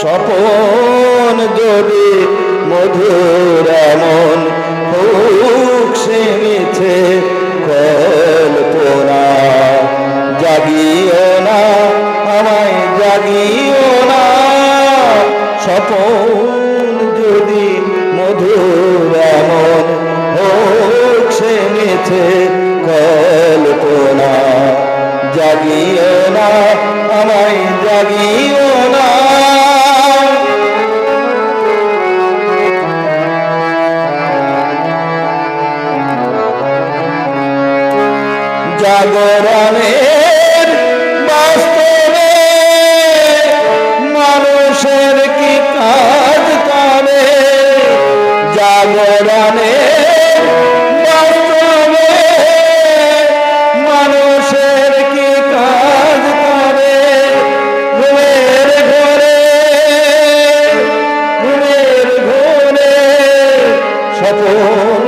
স্বপন যদি মধুর এমন হোক সে মিছে, কল্পনা জাগিও না, আমায় জাগিও না। স্বপন যদি মধুর এমন হোক সে মিছে, কল্পনা জাগিও না, আমায় জাগিও জাগরণের বাস্তবে মানুষের কি কাজ করে? জাগরণের বাস্তবে মানুষের কি কাজ করে? ঘুমের ঘরে ঘুমের ঘরে সপন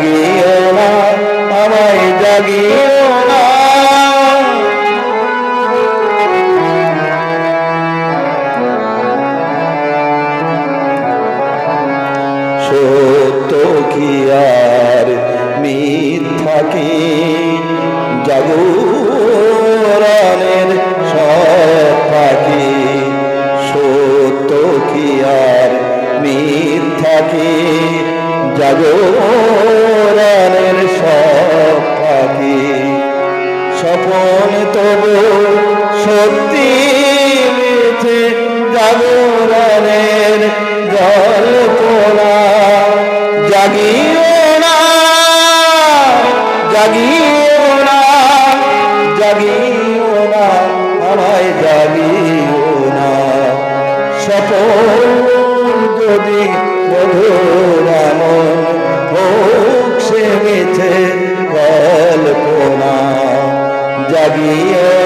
জাগিও না আমায় জাগিও না। সত্য কি আর মিথ্যা কি? জাগরণের সব সব পাখি স্বপন তবু সত্যি মিছে জাগরণের জল্পনা জাগিও না জাগিও না জাগিও না, আমায় জাগিও না। স্বপন যদি মধুর এমন কল্পনা